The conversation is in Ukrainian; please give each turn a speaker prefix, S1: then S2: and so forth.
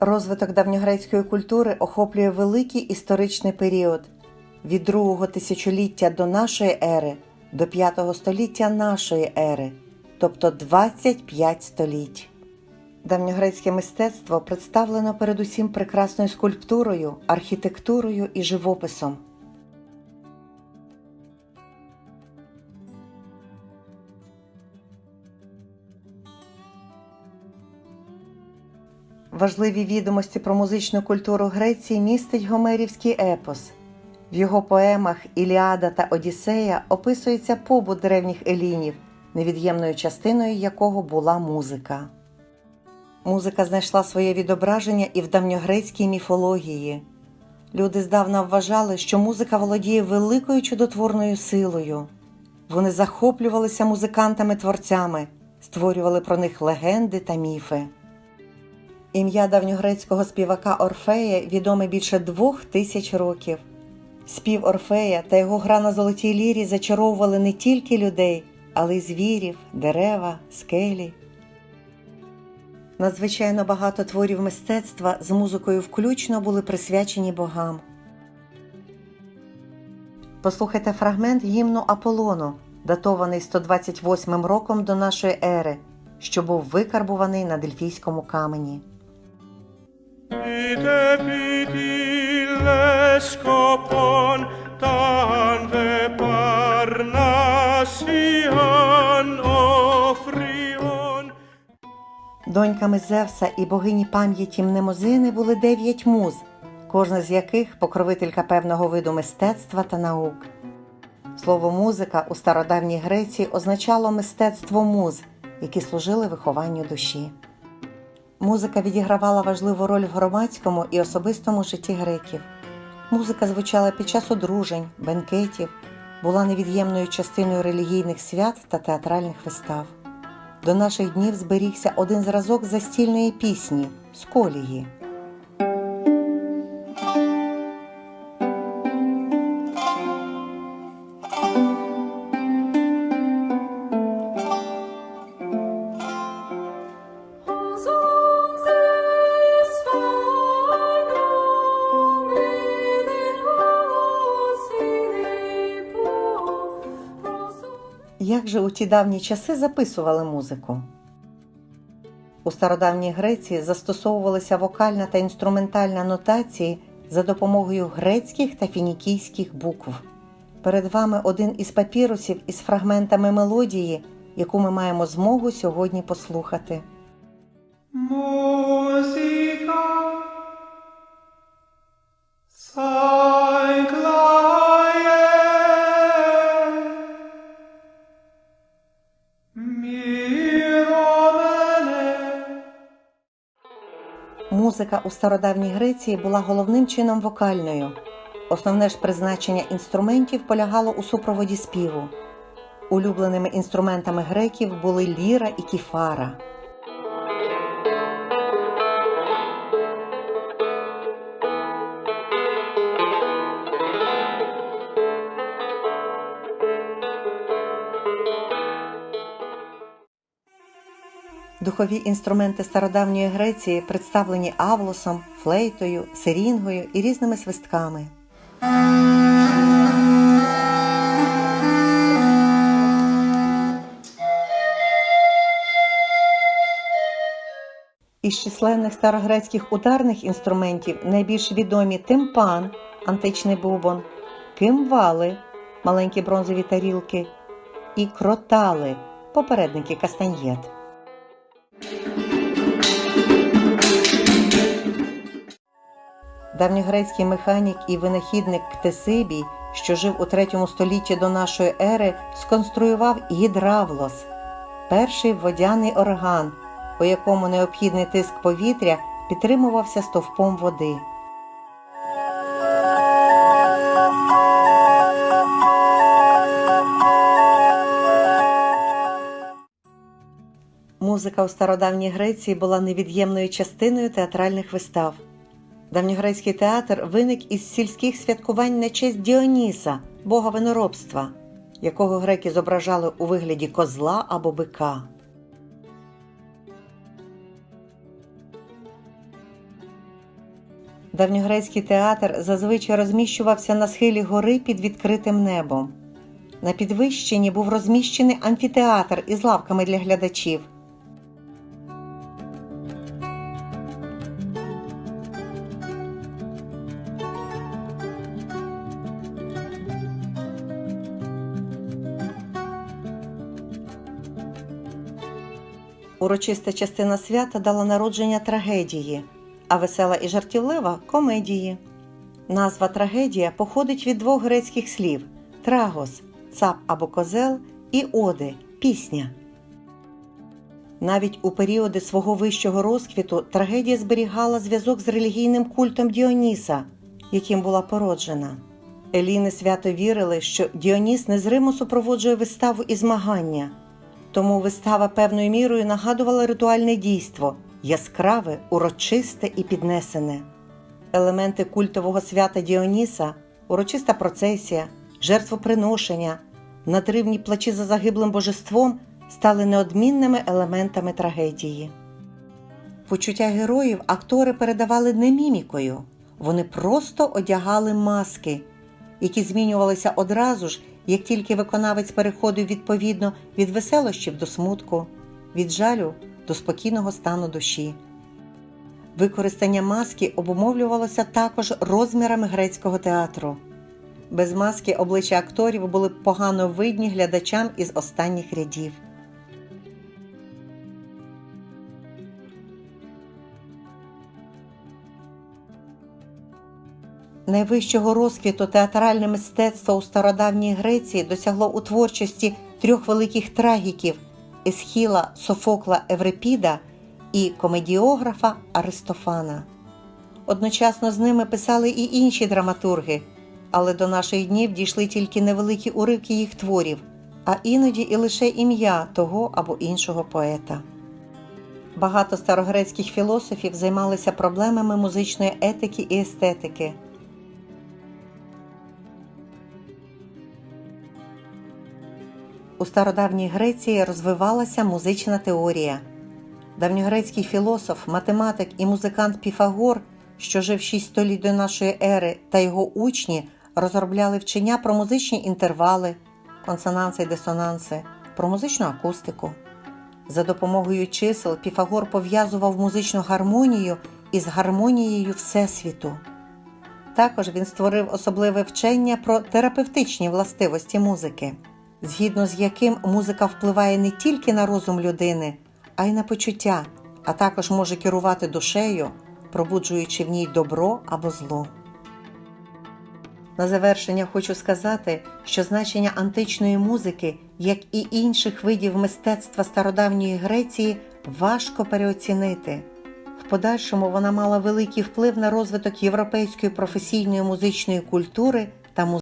S1: Розвиток давньогрецької культури охоплює великий історичний період від другого тисячоліття до нашої ери до п'ятого століття нашої ери, тобто 25 століть. Давньогрецьке мистецтво представлено передусім прекрасною скульптурою, архітектурою і живописом. Важливі відомості про музичну культуру Греції містить Гомерівський епос. В його поемах Іліада та Одіссея описується побут древніх елінів, невід'ємною частиною якого була музика. Музика знайшла своє відображення і в давньогрецькій міфології. Люди здавна вважали, що музика володіє великою чудотворною силою. Вони захоплювалися музикантами-творцями, створювали про них легенди та міфи. Ім'я давньогрецького співака Орфея відоме більше двох тисяч років. Спів Орфея та його гра на золотій лірі зачаровували не тільки людей, але й звірів, дерева, скелі. Надзвичайно багато творів мистецтва з музикою включно були присвячені богам. Послухайте фрагмент гімну Аполлону, датований 128 роком до нашої ери, що був викарбуваний на дельфійському камені.
S2: Ite pitille skopon tan.
S1: Доньками Зевса і богині пам'яті Мнемозини були дев'ять муз, кожна з яких покровителька певного виду мистецтва та наук. Слово музика у стародавній Греції означало мистецтво муз, які служили вихованню душі. Музика відігравала важливу роль в громадському і особистому житті греків. Музика звучала під час одружень, бенкетів, була невід'ємною частиною релігійних свят та театральних вистав. До наших днів зберігся один зразок застільної пісні сколії. Як же у ті давні часи записували музику? У стародавній Греції застосовувалися вокальна та інструментальна нотації за допомогою грецьких та фінікійських букв. Перед вами один із папірусів із фрагментами мелодії, яку ми маємо змогу сьогодні послухати.
S2: Musica
S1: Музика у стародавній Греції була головним чином вокальною. Основне ж призначення інструментів полягало у супроводі співу. Улюбленими інструментами греків були ліра і кіфара. Духові інструменти стародавньої Греції представлені авлосом, флейтою, сирінгою і різними свистками. Із численних старогрецьких ударних інструментів найбільш відомі тимпан, античний бубон, кимвали, маленькі бронзові тарілки, і кротали, попередники кастаньєт. Давньогрецький механік і винахідник Ктесибій, що жив у третьому столітті до нашої ери, сконструював гідравлос перший водяний орган, у якому необхідний тиск повітря підтримувався стовпом води. Музика у стародавній Греції була невід'ємною частиною театральних вистав. Давньогрецький театр виник із сільських святкувань на честь Діоніса, бога виноробства, якого греки зображали у вигляді козла або бика. Давньогрецький театр зазвичай розміщувався на схилі гори під відкритим небом. На підвищенні був розміщений амфітеатр із лавками для глядачів. Урочиста частина свята дала народження трагедії, а весела і жартівлива комедії. Назва трагедія походить від двох грецьких слів трагос цап або козел, і оди пісня. Навіть у періоди свого вищого розквіту трагедія зберігала зв'язок з релігійним культом Діоніса, яким була породжена. Еліни свято вірили, що Діоніс незримо супроводжує виставу і змагання. Тому вистава певною мірою нагадувала ритуальне дійство яскраве, урочисте і піднесене. Елементи культового свята Діоніса, урочиста процесія, жертвоприношення, надривні плачі за загиблим божеством стали неодмінними елементами трагедії. Почуття героїв актори передавали не мімікою, вони просто одягали маски, які змінювалися одразу ж, як тільки виконавець переходив відповідно від веселощів до смутку, від жалю до спокійного стану душі. Використання маски обумовлювалося також розмірами грецького театру. Без маски обличчя акторів були погано видні глядачам із останніх рядів. Найвищого розквіту театральне мистецтво у стародавній Греції досягло у творчості трьох великих трагіків Есхіла, Софокла, Еврипіда і комедіографа Аристофана. Одночасно з ними писали і інші драматурги, але до наших днів дійшли тільки невеликі уривки їх творів, а іноді і лише ім'я того або іншого поета. Багато старогрецьких філософів займалися проблемами музичної етики і естетики. У стародавній Греції розвивалася музична теорія. Давньогрецький філософ, математик і музикант Піфагор, що жив 6 століть до нашої ери, та його учні розробляли вчення про музичні інтервали, консонанси і дисонанси, про музичну акустику. За допомогою чисел Піфагор пов'язував музичну гармонію із гармонією Всесвіту. Також він створив особливе вчення про терапевтичні властивості музики, згідно з яким музика впливає не тільки на розум людини, а й на почуття, а також може керувати душею, пробуджуючи в ній добро або зло. На завершення хочу сказати, що значення античної музики, як і інших видів мистецтва стародавньої Греції, важко переоцінити. В подальшому вона мала великий вплив на розвиток європейської професійної музичної культури та музики.